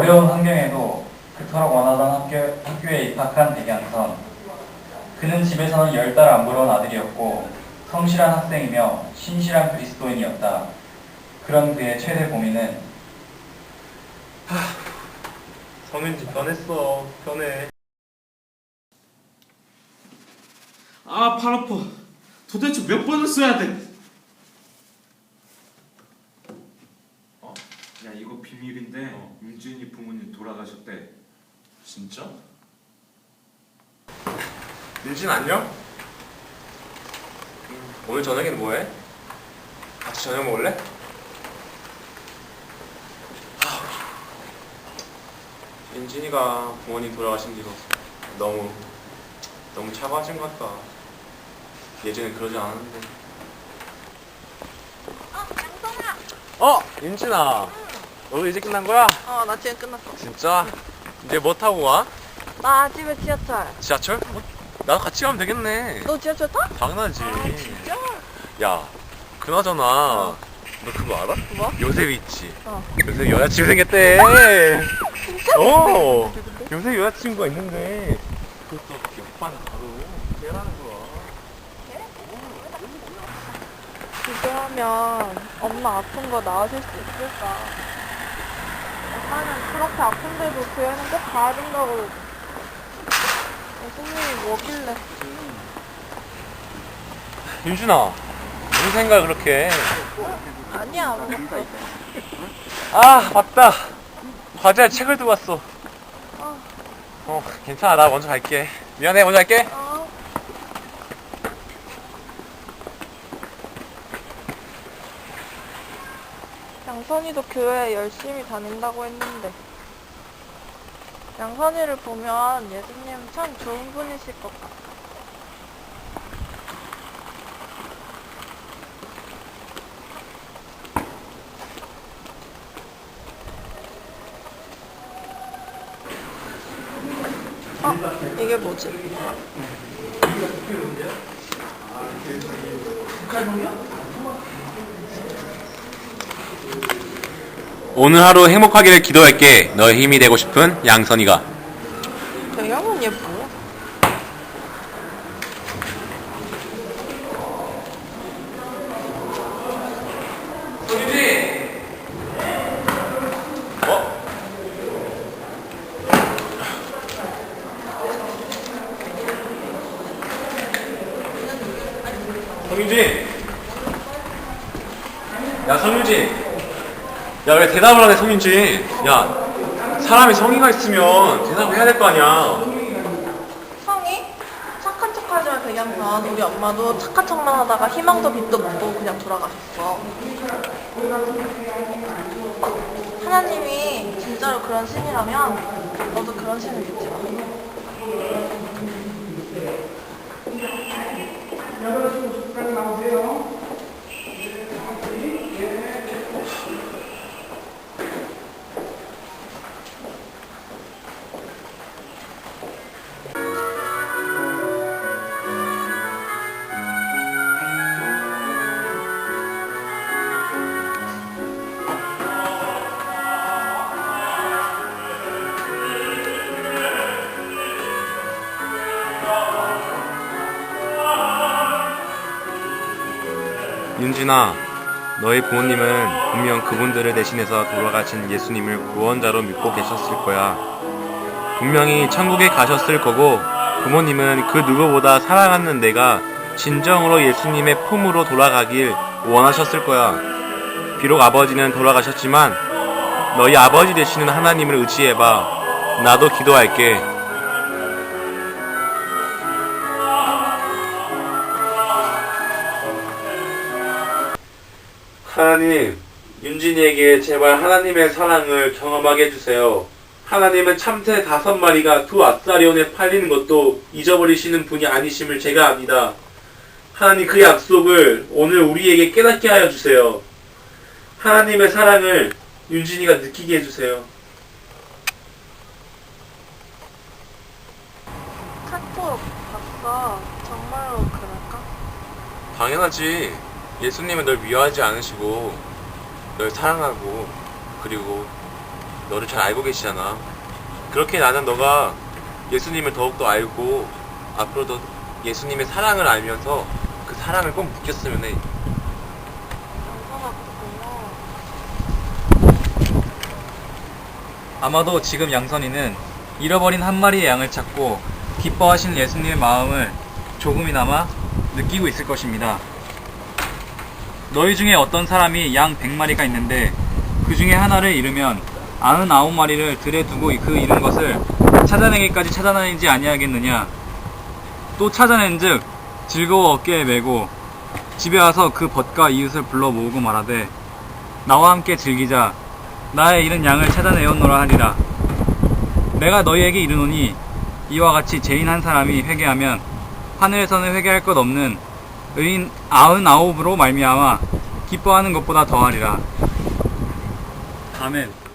어려운 환경에도 그토록 원하던 학교, 학교에 입학한 백양선. 그는 집에서는 열 달 안 부러운 아들이었고 성실한 학생이며 신실한 그리스도인이었다. 그런 그의 최대 고민은 성윤지 변했어. 변해. 아, 팔 아파. 도대체 몇 번을 써야 돼? 어? 야 이거 비밀인데 윤준이 부모님 돌아가셨대. 진짜? 윤진 안녕? 음, 오늘 저녁엔 뭐해? 같이 저녁 먹을래? 하, 윤진이가 부모님 돌아가신 뒤로 너무 너무 차가워진 것 같다. 예전엔 그러지 않았는데. 어, 양성아. 어, 윤진아. 너도 이제 끝난 거야? 어, 나 지금 끝났어. 진짜? 이제 뭐 타고 가? 나 집에 지하철. 지하철? 어, 나도 같이 가면 되겠네. 너 지하철 타? 당연하지. 아, 진짜? 야, 그나저나 너 그거 알아? 뭐? 요셉 있지. 어. 요셉 여자친구 생겼대. 진짜? 어. 요셉 여자친구가 있는데 그것도 옆반 바로 걔라는 거야. 기도하면 엄마 아픈 거 나아질 수 있을까? 엄마는 그렇게 아픈데도 교회는 꼭 가야 된다고. 예수님이 뭐길래? 윤준아, 무슨 생각을 그렇게 해? 아니야, 아무것도. 아, 맞다. 과제할 책을 두고 왔어. 어. 어, 괜찮아. 나 먼저 갈게. 미안해, 먼저 갈게. 어. 양선이도 교회 열심히 다닌다고 했는데 양선이를 보면 예수님 참 좋은 분이실 것 같아. 어? 이게 뭐지? 오늘 하루 행복하기를 기도할게. 너의 힘이 되고 싶은 양선이가. 배경은 얘 뭐야? 성윤진! 야, 성윤진! 야, 왜 대답을 안 해, 성윤진? 야, 사람이 성의가 있으면 대답을 해야 될 거 아니야. 성이? 착한 척 하지 마, 백양선. 우리 엄마도 착한 척만 하다가 희망도 빛도 못 보고 그냥 돌아가셨어. 하나님이 진짜로 그런 신이라면 너도 그런 신을 믿지 마. 윤진아, 너희 부모님은 분명 그분들을 대신해서 돌아가신 예수님을 구원자로 믿고 계셨을 거야. 분명히 천국에 가셨을 거고, 부모님은 그 누구보다 사랑하는 내가 진정으로 예수님의 품으로 돌아가길 원하셨을 거야. 비록 아버지는 돌아가셨지만, 너희 아버지 되시는 하나님을 의지해봐. 나도 기도할게. 하나님, 윤진이에게 제발 하나님의 사랑을 경험하게 해주세요. 하나님은 참새 다섯 마리가 두 아사리온에 팔리는 것도 잊어버리시는 분이 아니심을 제가 압니다. 하나님 그 약속을 오늘 우리에게 깨닫게 하여 주세요. 하나님의 사랑을 윤진이가 느끼게 해주세요. 카톡 봤어. 정말로 그럴까? 당연하지. 예수님은 널 미워하지 않으시고 널 사랑하고 그리고 너를 잘 알고 계시잖아. 그렇게 나는 너가 예수님을 더욱더 알고 앞으로도 예수님의 사랑을 알면서 그 사랑을 꼭 느꼈으면 해. 아마도 지금 양선이는 잃어버린 한 마리의 양을 찾고 기뻐하시는 예수님의 마음을 조금이나마 느끼고 있을 것입니다. 너희 중에 어떤 사람이 양 100마리가 있는데 그 중에 하나를 잃으면 99마리를 들에 두고 그 잃은 것을 찾아내기까지 찾아내지 아니하겠느냐 또 찾아낸즉 즐거워 어깨에 메고 집에 와서 그 벗과 이웃을 불러 모으고 말하되 나와 함께 즐기자 나의 잃은 양을 찾아내었노라 하리라. 내가 너희에게 이르노니 이와 같이 죄인 한 사람이 회개하면 하늘에서는 회개할 것 없는 의인 아흔아홉으로 말미암아 기뻐하는 것보다 더하리라. 아멘.